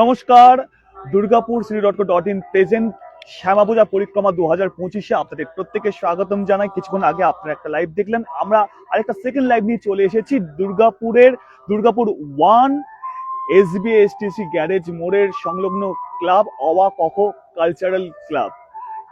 নমস্কার, Durgapur Shri dot dot in present Shyama Puja পরিক্রমা দু হাজার পঁচিশে আপনাদের প্রত্যেকে স্বাগতম জানাই। কিছুক্ষণ আগে আপনারা একটা লাইভ দেখলেন। আমরা আরেকটা সেকেন্ড লাইভ নিয়ে চলে এসেছি দুর্গাপুরের, Durgapur one SB STC garage মোড়ের সংলগ্ন ক্লাব অওয়া কখ কালচারাল ক্লাব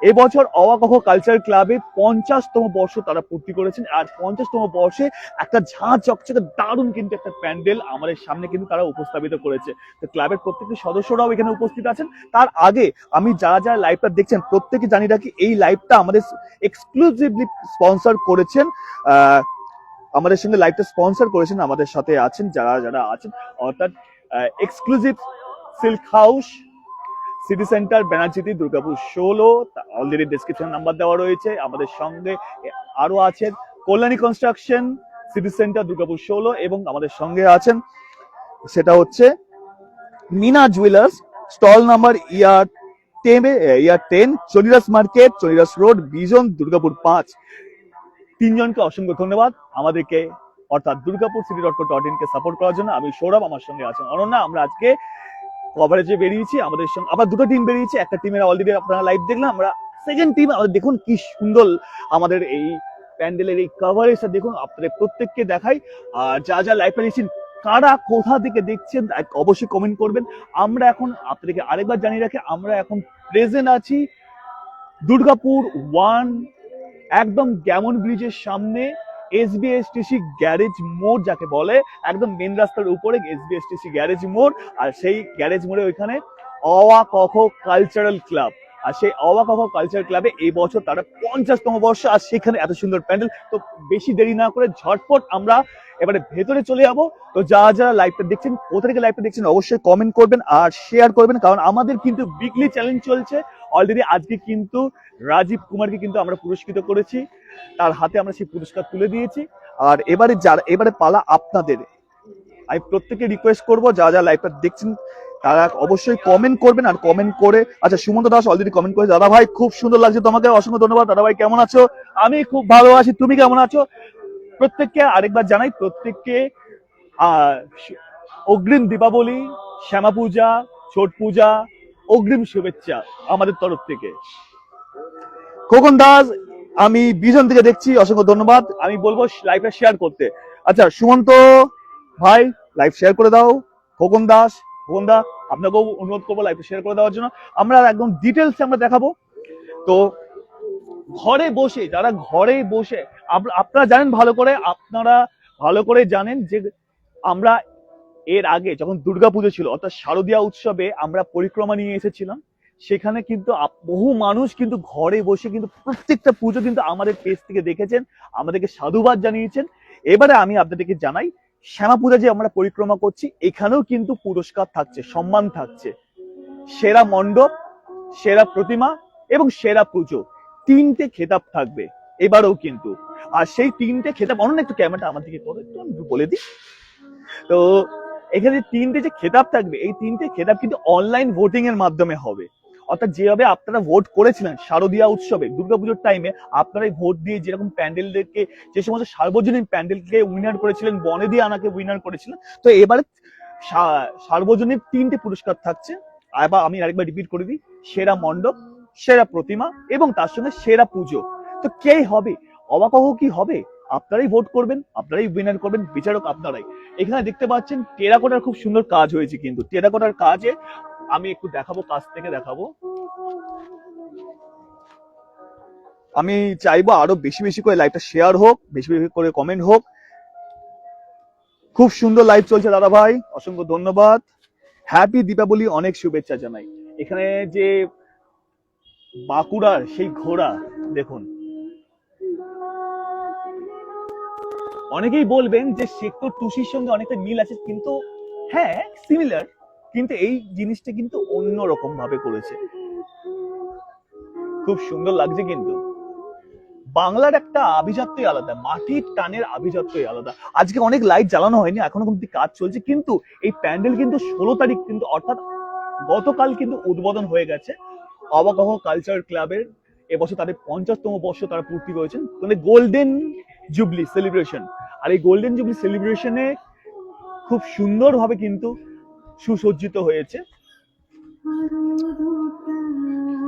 এবছর অওয়া কখ কালচারাল ক্লাবে পঞ্চাশতম বর্ষ তারা পূর্তি করেছেন। আর পঞ্চাশতম বর্ষে একটা ঝাঁ চকচকে দারুণ কিন্তু একটা প্যান্ডেল আমাদের সামনে কিন্তু তারা উপস্থাপিত করেছে। তো ক্লাবের প্রত্যেকটি সদস্যরাও এখানে উপস্থিত আছেন। তার আগে আমি যারা যারা লাইভটা দেখছেন, প্রত্যেকে জানি রাখি, এই লাইভটা আমাদের এক্সক্লুসিভলি স্পন্সর করেছেন আমাদের সঙ্গে লাইভটা স্পন্সর করেছেন আমাদের সাথে আছেন, যারা যারা আছেন। অর্থাৎ exclusive silk house city centre ব্যানার্জিতি Durgapur ষোলো অলরেডি ডেসক্রিপশন নাম্বার দেওয়া রয়েছে। আমাদের সঙ্গে আরও আছেন Kalyani construction city centre Durgapur ষোলো এবং আমাদের সঙ্গে আছেন সেটা হচ্ছে Meena jewellers stall number year টেনে ইয়ার টেন চলিরাস মার্কেট চলিরাস রোড বিজন দুর্গাপুর পাঁচ। তিনজনকে অসংখ্য ধন্যবাদ। আমাদেরকে অর্থাৎ Durgapur city dot co dot ইনকে support করার জন্য। আমি সৌরভ, আমার সঙ্গে আছেন অনন্যা। আমরা আজকে কভারেজে বেরিয়েছি, আমাদের সঙ্গে আবার দুটো টিম বেরিয়েছে, একটা টিমের অলরেডি আপনারা লাইভ দেখলাম, আমরা সেকেন্ড টিম আমাদের দেখুন কি সুন্দর আমাদের এই প্যান্ডেলের এই কভারেজটা দেখুন, আপনাদের প্রত্যেককে দেখাই। আর যা যা লাইভটা দেখছেন কারা কোথা থেকে দেখছেন অবশ্যই কমেন্ট করবেন। আমরা এখন আপনাদেরকে আরেকবার জানিয়ে রাখি, আমরা এখন প্রেজেন্ট আছি দুর্গাপুর ওয়ান একদম গ্যামন ব্রিজের সামনে। এসবিএসটিসি গ্যারেজ মোড় যাকে বলে, একদম মেন রাস্তার উপরে এসবিএসটিসি গ্যারেজ মোড়, আর সেই গ্যারেজ মোড়ে ওইখানে অওয়া কখ কালচারাল ক্লাব আর সেই অওয়া কখ কালচারাল ক্লাবে এই বছর তারা পঞ্চাশতম বর্ষ, আর সেখানে এত সুন্দর প্যান্ডেল। তো বেশি দেরি না করে ঝটপট আমরা এবারে ভেতরে চলে যাব। তো যারা যারা লাইভটা দেখছেন, কোথা থেকে লাইভটা দেখছেন অবশ্যই কমেন্ট করবেন আর শেয়ার করবেন, কারণ আমাদের কিন্তু উইকলি চ্যালেঞ্জ চলছে। অলরেডি আজকে কিন্তু রাজীব কুমারকে কিন্তু আমরা পুরস্কৃত করেছি। তার হাতে আমরা সেই পুরস্কার তুলে দিয়েছি। আর এবারে যারা, এবারে পালা আপনাদের। আমি প্রত্যেকে রিকোয়েস্ট করব যা যা লাইভটা দেখছেন, তারা অবশ্যই কমেন্ট করবেন আর কমেন্ট করে আচ্ছা সুমন্ত দাস অলরেডি কমেন্ট করে দাদা ভাই, খুব সুন্দর লাগছে তোমাকে, অসংখ্য ধন্যবাদ। দাদা ভাই, কেমন আছো? আমি খুব ভালো আছি, তুমি কেমন আছো? প্রত্যেককে আরেকবার জানাই, প্রত্যেককে অগ্রিম দীপাবলি, শ্যামা পূজা, ছট পূজা অগ্রিম শুভেচ্ছা আমাদের তরফ থেকে। খোকন দাস, আমি বিজন থেকে দেখছি, অসংখ্য ধন্যবাদ। আমি বলব লাইভটা শেয়ার করতে। আচ্ছা সুমন্ত ভাই লাইভ শেয়ার করে দাও। খোকন দাস, খোকন দা, আপনাকেও অনুরোধ করব লাইভটা শেয়ার করে দেওয়ার জন্য। আমরা একদম ডিটেলস আমরা দেখাবো। তো, ঘরে বসে, যারা ঘরে বসে, আপ- আপনারা জানেন ভালো করে, আপনারা ভালো করে জানেন যে আমরা এর আগে যখন দুর্গাপুজো ছিল, অর্থাৎ শারদীয়া উৎসবে আমরা পরিক্রমা নিয়ে এসেছিলাম, সেখানে কিন্তু বহু মানুষ কিন্তু ঘরে বসে কিন্তু প্রত্যেকটা পুজো কিন্তু আমাদের পেজ থেকে দেখেছেন, আমাদেরকে সাধুবাদ জানিয়েছেন। এবারে আমি আপনাদেরকে জানাই শ্যামা পূজা যে আমরা পরিক্রমা করছি, এখানেও কিন্তু পুরস্কার থাকছে, সম্মান থাকছে। সেরা মণ্ডপ, সেরা প্রতিমা এবং সেরা পুজো, তিনটে খেতাব থাকবে, এবারেও কিন্তু। আর সেই তিনটে খেতাব, অন্য একটু ক্যামেরাটা আমার দিকে করো, একটু বলে দিই। তো এখানে তিনটে যে খেতাব থাকবে, এই তিনটে খেতাব কিন্তু অনলাইন ভোটিং এর মাধ্যমে হবে। অর্থাৎ যেভাবে আপনারা ভোট করেছিলেন শারদীয়া উৎসবে, দুর্গাপুজোর টাইমে আপনারাই ভোট দিয়ে যেরকম প্যান্ডেলদেরকে, যে সমস্ত সার্বজনীন প্যান্ডেলকে উইনার করেছিলেন বনে দিয়ে আনাকে উইনার করেছিলেন, তো এবারে সার্বজনীন তিনটে পুরস্কার থাকছে। আবার আমি আরেকবার রিপিট করে দিই, সেরা মণ্ডপ, সেরা প্রতিমা এবং তার সঙ্গে সেরা পুজো। তো কে হবে? অবাকহ কি হবে? আপনারাই ভোট করবেন, আপনারাই উইনার করবেন, বিচারক আপনারাই। এখানে দেখতে পাচ্ছেন, টেরাকোটার খুব সুন্দর কাজ হয়েছে কিন্তু। টেরাকোটার কাজে আমি একটু দেখাবো, কাছ থেকে দেখাবো। আমি চাইব আরও বেশি বেশি করে লাইভটা শেয়ার হোক, বেশি বেশি করে কমেন্ট হোক। খুব সুন্দর লাইভ চলছে দাদা ভাই, অসংখ্য ধন্যবাদ। হ্যাপি দীপাবলি অনেক শুভেচ্ছা জানাই। এখানে যে বাঁকুড়ার সেই ঘোড়া, দেখুন অনেকেই বলবেন যে সেক্টর টুসির সঙ্গে অনেকটা মিল আছে, কিন্তু হ্যাঁ সিমিলার কিন্তু এই জিনিসটা কিন্তু অন্য রকম ভাবে করেছে। খুব সুন্দর লাগছে কিন্তু। বাংলার একটা আভিজাত্যই আলাদা, মাটির টানের আভিজাত্যই আলাদা। আজকে অনেক লাইট জ্বালানো হয়নি, এখনও কিন্তু কাজ চলছে, কিন্তু এই প্যান্ডেল কিন্তু ষোলো তারিখ কিন্তু, অর্থাৎ গতকাল কিন্তু উদ্বোধন হয়ে গেছে। অবাকহ কালচার ক্লাবের এবছর তাদের পঞ্চাশতম বর্ষ তারা পূর্তি করেছেন। মানে গোল্ডেন জুবলি সেলিব্রেশন আর এই গোল্ডেন জুবলি সেলিব্রেশনে খুব সুন্দরভাবে কিন্তু সুসজ্জিত হয়েছে।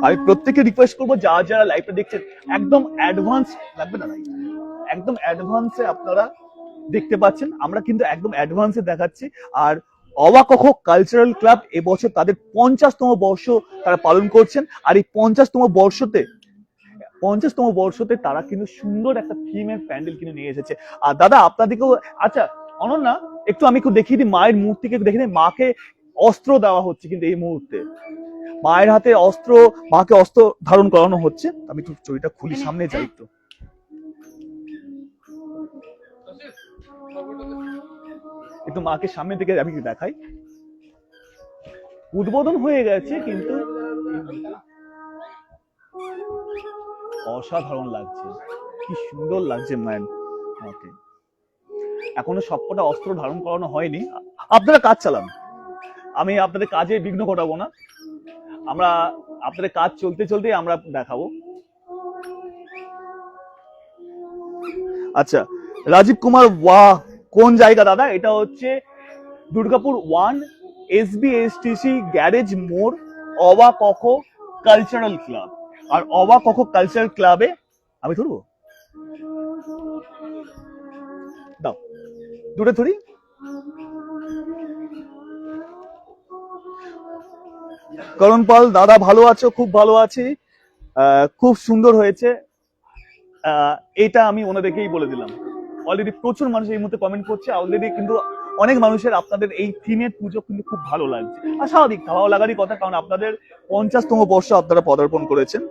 আমি প্রত্যেককে রিকোয়েস্ট করব, যারা যারা লাইভটা দেখছেন, একদম অ্যাডভান্স লাগবে না একদম অ্যাডভান্সে আপনারা দেখতে পাচ্ছেন। আমরা কিন্তু একদম অ্যাডভান্সে দেখাচ্ছি। আর অবাকখ কালচারাল ক্লাব এবছর তাদের পঞ্চাশতম বর্ষ তারা পালন করছেন। আর এই পঞ্চাশতম বর্ষতে পঞ্চাশতম বর্ষতে তারা কিন্তু সুন্দর একটা থিমের প্যান্ডেল কিনে নিয়ে এসেছে। আর দাদা, আপনাদেরকেও আচ্ছা অনন্যা, একটু আমি একটু দেখিয়ে দিই, মায়ের মূর্তিকে দেখে দিই। মাকে অস্ত্র দেওয়া হচ্ছে কিন্তু এই মুহূর্তে। মায়ের হাতে অস্ত্র, মাকে অস্ত্র ধারণ করানো হচ্ছে। আমি একটু ছবিটা খুলি, সামনে যাই একটু। একটু মাকে সামনে থেকে আমি দেখাই। উদ্বোধন হয়ে গেছে কিন্তু অসাধারণ লাগছে। কি সুন্দর লাগছে মায়ের মাকে এখনও সবকটা অস্ত্র ধারণ করানো হয়নি। আপনারা কাজ চালান। আমি আপনাদের কাজে বিঘ্ন ঘটাবো না। আমরা আপনাদের কাজ চলতে চলতে আমরা দেখাবো। আচ্ছা রাজীব কুমার, ওয়াহ, কোন জায়গা, দাদা? এটা হচ্ছে দুর্গাপুর ওয়ান এসবিএসটিসি গ্যারেজ মোড় অবা কখ কালচারাল ক্লাব। আর অবা কখ কালচারাল ক্লাবে আমি ধরবো? দাও। দুটো ধরি। করণ পাল, দাদা ভালো আছো? খুব ভালো আছি। খুব সুন্দর হয়েছে। এটা আমি ওনাদেরকেই বলে দিলাম। অলরেডি প্রচুর মানুষ এই মুহূর্তে কমেন্ট করছে। অলরেডি কিন্তু অনেক মানুষের আপনাদের এই থিমের পুজো কিন্তু খুব ভালো লাগছে। আর স্বাভাবিক ভালো লাগারই কথা, কারণ আপনাদের পঞ্চাশতম বর্ষ আপনারা পদার্পণ করেছেন।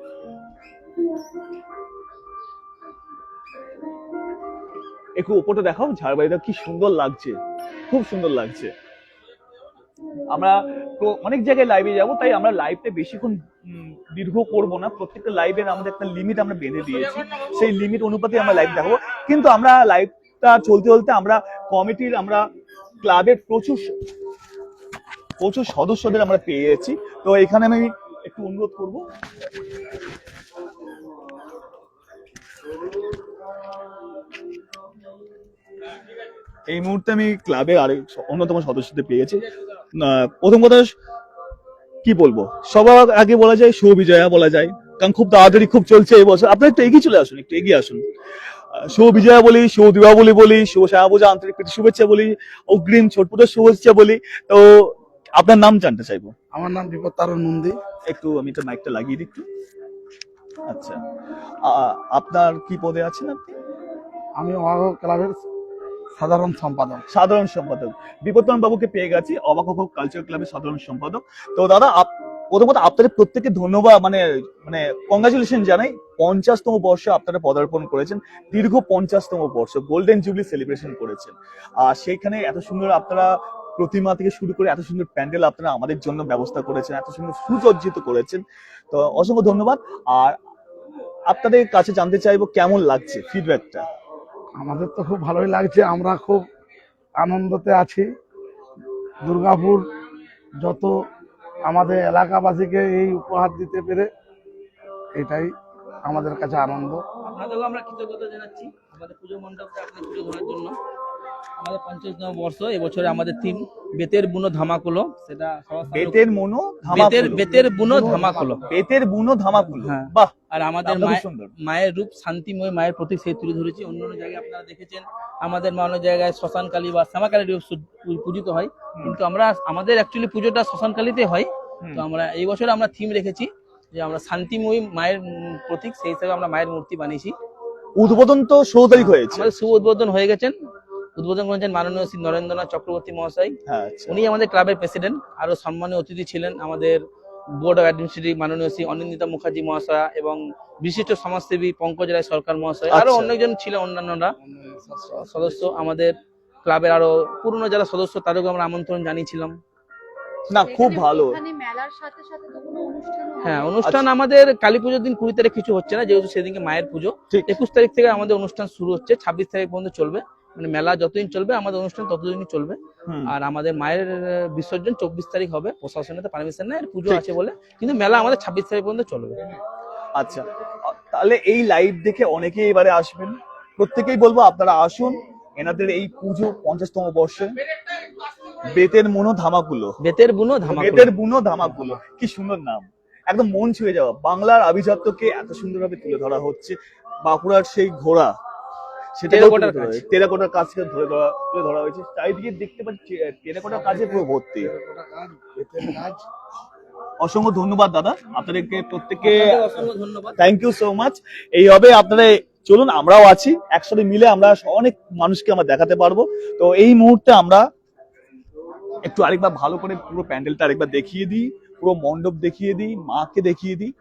একটু ওপরটা দেখাও, ঝাড়বাড়িটা কি সুন্দর লাগছে। খুব সুন্দর লাগছে। আমরা তো অনেক জায়গায় লাইভে যাব, তাই আমরা লাইভটা বেশিক্ষণ দীর্ঘ করব না। প্রত্যেকটা লাইভের আমাদের একটা লিমিট আমরা বেঁধে দিয়েছি। সেই লিমিট অনুপাতে আমরা লাইভ দেখাবো। কিন্তু আমরা লাইভটা চলতে চলতে আমরা কমিটির আমরা ক্লাবের প্রচুর প্রচুর সদস্যদের আমরা পেয়ে যাচ্ছি তো এখানে আমি একটু অনুরোধ করব। এই মুহূর্তে আমি ক্লাবের আরেক অন্যতম সদস্যদের পেয়েছি। প্রথম কথা, কি বলব? সবার আগে বলা যায়, শুভ বিজয়া বলা যায়। কারণ খুব তাড়াতাড়ি খুব চলছে এই বছর। আপনারা একটু এগিয়ে চলে আসুন, একটু এগিয়ে আসুন। শুভ বিজয়া বলি শুভ দীপাবলি বলি শুভ শ্যামা পূজা আন্তরিক প্রীতি শুভেচ্ছা বলি অগ্রিম ছোট পুজোর শুভেচ্ছা বলি। তো আপনার নাম জানতে চাইব? আমার নাম বিপদ তারণ নন্দী। একটু আমি তো মাইকটা লাগিয়ে দিই একটু। আচ্ছা। আপনার কি পদে আছেন আপনি? আমি অবাক ক্লাবের সাধারণ সম্পাদক। সাধারণ সম্পাদক। বিপত্তন বাবুকে পেয়ে গেছি অবাক কালচার ক্লাবের সাধারণ সম্পাদক। তো দাদা প্রথমত আপনাদের প্রত্যেককে ধন্যবাদ মানে মানে কংগ্রাচুলেশন জানাই। পঞ্চাশতম বর্ষ আপনারা পদার্পণ করেছেন, দীর্ঘ পঞ্চাশতম বর্ষ গোল্ডেন জুবলি সেলিব্রেশন করেছেন। আর সেইখানে এত সুন্দর আপনারা প্রতিমা থেকে শুরু করে এত সুন্দর প্যান্ডেল আপনারা আমাদের জন্য ব্যবস্থা করেছেন, এত সুন্দর সুসজ্জিত করেছেন। তো অসংখ্য ধন্যবাদ। আর আপনাদের কাছে জানতে চাইব কেমন লাগছে ফিডব্যাকটা আমাদের তো খুব ভালোই লাগছে, আমরা খুব আনন্দতে আছি। দুর্গাপুর যত আমাদের এলাকাবাসীকে এই উপহার দিতে পেরে এটাই আমাদের কাছে আনন্দ। আমরা কৃতজ্ঞতা জানাচ্ছি। আমাদের পুজো মণ্ডপটা আপনি পুজো ধরার জন্য। আমাদের পঞ্চাশতম বর্ষ এবছরে আমাদের থিম বেতের বুনো ধামাকুলো সেটা বেতের মনো বেতের বেতের বুনো ধামাকুলো। বেতের বুনো ধামাকুলো। হ্যাঁ। বাহ আর আমাদের মায়ের রূপ শান্তিময় মায়ের প্রতীক সেই তুলে ধরেছি। অন্য অন্য জায়গায় আপনারা দেখেছেন আমাদের মা অন্য জায়গায় শ্মশান কালী বা শ্যামা কালী রূপ পূজিত হয়। কিন্তু আমরা আমাদের অ্যাকচুয়ালি পুজোটা শ্মশান কালীতে হয় তো আমরা এই বছর আমরা থিম রেখেছি যে আমরা শান্তিময়ী মায়ের প্রতীক সেই হিসাবে আমরা মায়ের মূর্তি বানিয়েছি। উদ্বোধন তো ষোলো তারিখ হয়েছে। আমাদের শুভ উদ্বোধন হয়ে গেছেন। উদ্বোধন করেছেন মাননীয় শ্রী নরেন্দ্রনাথ চক্রবর্তী মহাশয় হ্যাঁ আচ্ছা। উনি আমাদের ক্লাবের প্রেসিডেন্ট আরও সম্মানীয় অতিথি ছিলেন আমাদের বোর্ড অফ অ্যাডমিনিস্ট্রেটিভ মাননীয় শ্রী অনিন্দিতা মুখার্জি মহাশয়া এবং বিশিষ্ট সমাজসেবী পঙ্কজ রায় সরকার মহাশয় আরও আচ্ছা। অনেকজন ছিলেন অন্যান্যরা সদস্য আমাদের ক্লাবের আরও পুরনো যারা সদস্য তাদেরকে আমরা আমন্ত্রণ জানিয়েছিলাম না খুব ভালো এখানে মেলার সাথে সাথে তো কোনো অনুষ্ঠানও হয়? হ্যাঁ অনুষ্ঠান আচ্ছা। আমাদের কালী পুজোর দিন কুড়ি তারিখ কিছু হচ্ছে না যেহেতু সেদিনকে মায়ের পুজো একুশ তারিখ থেকে আমাদের অনুষ্ঠান শুরু হচ্ছে ছাব্বিশ তারিখ পর্যন্ত চলবে মানে মেলা যতদিন চলবে আমাদের অনুষ্ঠান ততদিনই চলবে। আর আমাদের মায়ের বিসর্জন চব্বিশ তারিখ হবে প্রশাসনের তো পারমিশন নেই পুজো আছে বলে। কিন্তু মেলা আমাদের ছাব্বিশ তারিখ পর্যন্ত চলবে। আচ্ছা। তাহলে এই লাইভ দেখে অনেকেই এবারে আসবেন। প্রত্যেকেই বলব আপনারা আসুন। এনাদের এই পুজো পঞ্চাশতম বর্ষে। বেতের মনো ধামাকুলো। বেতের বুনো ধামা বেতের বুনো ধামাকুলো। কি সুন্দর নাম। একদম মন ছুঁয়ে যাওয়া। বাংলার আভিজাত্যকে এত সুন্দরভাবে তুলে ধরা হচ্ছে। বাঁকুড়ার সেই ঘোড়া। সেটা টেরাকোটার কাজ। টেরাকোটার কাজকে ধরে ধরা তুলে ধরা হয়েছে। চারিদিকে দেখতে পাচ্ছি টেরাকোটার কাজে পুরো ভর্তি অসংখ্য ধন্যবাদ দাদা। আপনাদেরকে প্রত্যেককে অসংখ্য থ্যাংক ইউ সো মাচ এইভাবে আপনারা চলুন আমরাও আছি। একসাথে মিলে আমরা অনেক মানুষকে আমরা দেখাতে পারব। তো এই মুহূর্তে আমরা একটু আরেকবার ভালো করে পুরো প্যান্ডেলটা আরেকবার দেখিয়ে দিই পুরো মণ্ডপ দেখিয়ে দিই মাকে দেখিয়ে দিই।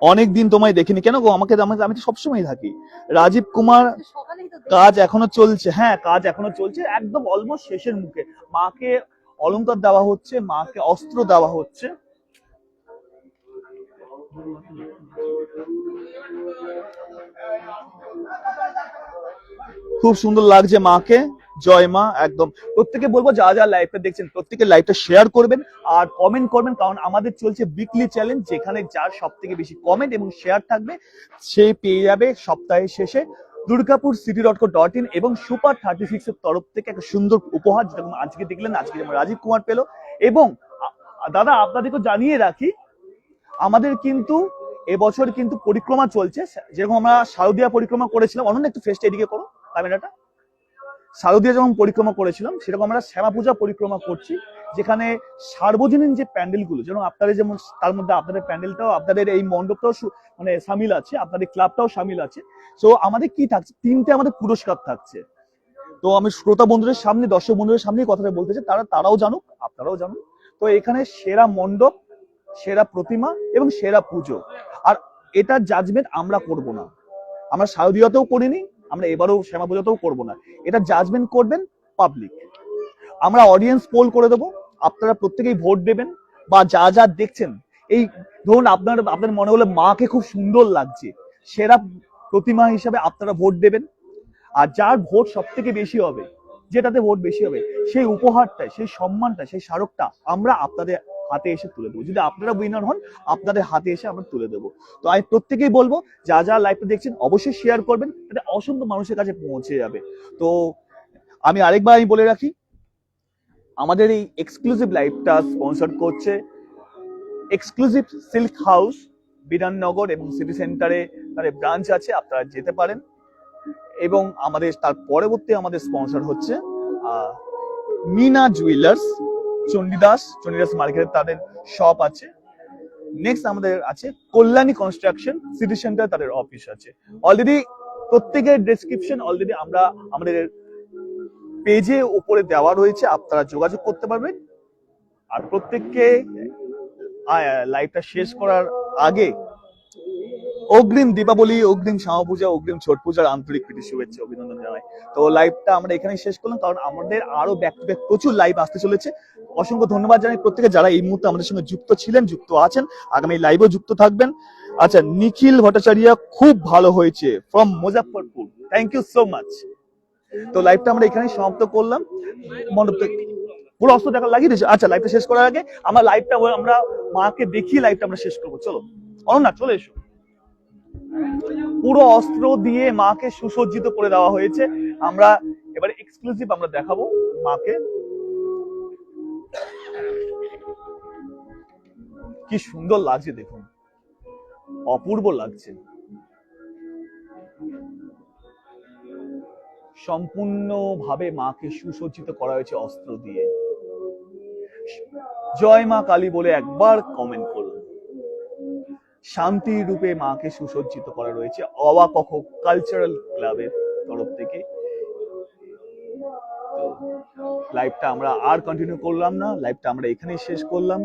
অনেক দিন তোমায় দেখিনি। কেন গো? আমাকে আমি তো সবসময় থাকি। রাজীব কুমার কাজ এখনও চলছে। হ্যাঁ কাজ এখনও চলছে। একদম অলমোস্ট শেষের মুখে। মাকে অলংকার দেওয়া হচ্ছে মাকে অস্ত্র দেওয়া হচ্ছে। খুব সুন্দর লাগছে মাকে। জয় মা, একদম। প্রত্যেকে বলব, যা যা লাইভটা দেখছেন, প্রত্যেকে লাইভটা শেয়ার করবেন আর কমেন্ট করবেন, কারণ আমাদের চলছে উইকলি চ্যালেঞ্জ যেখানে যার সব থেকে বেশি কমেন্ট এবং শেয়ার থাকবে, সে পেয়ে যাবে সপ্তাহের শেষে Durgapur city dot co dot in এবং সুপার থার্টি সিক্স এর তরফ থেকে একটা সুন্দর উপহার, যেটা আজকে দেখলেন আজকে যেমন রাজীব কুমার পেল। এবং দাদা আপনাদেরকে জানিয়ে রাখি, আমাদের কিন্তু এবছর কিন্তু পরিক্রমা চলছে যেরকম আমরা শারদীয়া পরিক্রমা করেছিলাম, অনন্য একটু ফেস্ট এদিকে করো ক্যামেরাটা শারদীয়া যখন পরিক্রমা করেছিলাম, সেরকম আমরা শ্যামা পূজা পরিক্রমা করছি, যেখানে সার্বজনীন যে প্যান্ডেলগুলো, যেমন আপনাদের যেমন তার মধ্যে আপনাদের প্যান্ডেলটাও, আপনাদের এই মণ্ডপটাও মানে সামিল আছে, আপনাদের ক্লাবটাও সামিল আছে। তো আমাদের কি থাকছে? তিনটে আমাদের পুরস্কার থাকছে। তো আমি শ্রোতা বন্ধুদের সামনে, দর্শক বন্ধুদের সামনে কথাটা বলতে চাই, তারা, তারাও জানুক, আপনারাও জানুন তো এখানে সেরা মণ্ডপ, সেরা প্রতিমা এবং সেরা পুজো। আর এটার জাজমেন্ট আমরা করব না। আমরা শারদীয়তেও করিনি আমরা এবারও শ্যামা পুজোতেও করব না। এটা জাজমেন্ট করবেন পাবলিক আমরা অডিয়েন্স পোল করে দেবো, আপনারা প্রত্যেকেই ভোট দেবেন বা যা যা দেখছেন। এই ধরুন আপনার আপনার মনে হলো মাকে খুব সুন্দর লাগছে, সেরা প্রতিমা হিসাবে আপনারা ভোট দেবেন। আর যার ভোট সব থেকে বেশি হবে, যেটাতে ভোট বেশি হবে, সেই উপহারটা সেই সম্মানটা সেই স্মারকটা আমরা আপনাদের হাতে এসে তুলে দেবো। যদি আপনারা উইনার হন, আপনাদের হাতে এসে আমরা তুলে দেবো। তো আমি প্রত্যেকেই বলব, যা যা লাইভটা দেখছেন, অবশ্যই শেয়ার করবেন, এটা অসংখ্য মানুষের কাছে পৌঁছে যাবে। তো আমি আরেকবার আমি বলে রাখি, আমাদের এই এক্সক্লুসিভ লাইভটা স্পন্সর করছে এক্সক্লুসিভ সিল্ক হাউস বিধাননগর এবং সিটি সেন্টারে তাদের ব্রাঞ্চ আছে, আপনারা যেতে পারেন। এবং আমাদের, তার পরবর্তী আমাদের স্পন্সর হচ্ছে মিনা জুয়েলার্স চণ্ডীদাস চণ্ডীদাস মার্কেটে তাদের শপ আছে। নেক্সট আমাদের আছে কল্যাণী কনস্ট্রাকশন সিটি সেন্টার তাদের অফিস আছে। অলরেডি প্রত্যেকের ডেসক্রিপশন অলরেডি আমরা আমাদের পেজে উপরে দেওয়া রয়েছে আপনারা যোগাযোগ করতে পারবেন। আর প্রত্যেককে লাইভটা শেষ করার আগে অগ্রিম দীপাবলি, অগ্রিম শ্যামা পূজা, অগ্রিম ছট পূজার আন্তরিক প্রীতি, শুভেচ্ছা, অভিনন্দন জানাই। তো লাইভটা আমরা এখানেই শেষ করলাম, কারণ আমাদের আরও ব্যাক টু ব্যাক প্রচুর লাইভ আসতে চলেছে। অসংখ্য ধন্যবাদ জানাই প্রত্যেকে যারা এই মুহূর্তে আমাদের সঙ্গে যুক্ত ছিলেন, যুক্ত আছেন। আগামী লাইভেও যুক্ত থাকবেন। আচ্ছা নিখিল ভট্টাচার্য খুব ভালো হয়েছে from Muzaffarpur thank you so much তো লাইভটা আমরা এখানেই সমাপ্ত করলাম। পুরো অস্ত্র দেখা লাগিয়ে দিয়েছে। আচ্ছা লাইভটা শেষ করার আগে আমরা লাইভটা আমরা মাকে দেখিয়ে লাইভটা আমরা শেষ করব। চলো, অনন্যা, চলে এসো। পুরো অস্ত্র দিয়ে মাকে সুসজ্জিত করে দেওয়া হয়েছে। আমরা এবারে এক্সক্লুসিভ আমরা দেখাবো মাকে। কি সুন্দর লাগছে দেখুন। অপূর্ব লাগছে। সম্পূর্ণভাবে মাকে সুসজ্জিত করা হয়েছে অস্ত্র দিয়ে। জয় মা কালী বলে একবার কমেন্ট করুন। শান্তি রূপে মাকে সুসজ্জিত করা রয়েছে অবাকখ কালচারাল ক্লাবের তরফ থেকে। লাইভটা আমরা আর কন্টিনিউ করলাম না লাইভটা আমরা এখানেই শেষ করলাম।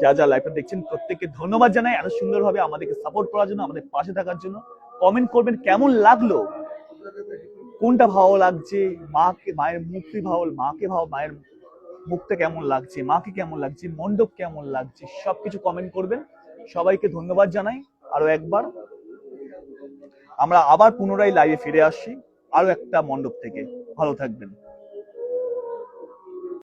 যা যা লাইভটা দেখছেন, প্রত্যেককে ধন্যবাদ জানাই। এত সুন্দরভাবে আমাদেরকে সাপোর্ট করার জন্য, আমাদের পাশে থাকার জন্য। কমেন্ট করবেন, কেমন লাগল? কোনটা ভালো লাগছে? মাকে, মায়ের মুক্তি ভালো, মাকে ভালো, মায়ের মুখটা কেমন লাগছে? মাকে কেমন লাগছে? মণ্ডপ কেমন লাগছে? সবকিছু কমেন্ট করবেন। সবাইকে ধন্যবাদ জানাই আরও একবার। আমরা আবার পুনরায় লাইভে ফিরে আসছি আরও একটা মণ্ডপ থেকে। ভালো থাকবেন।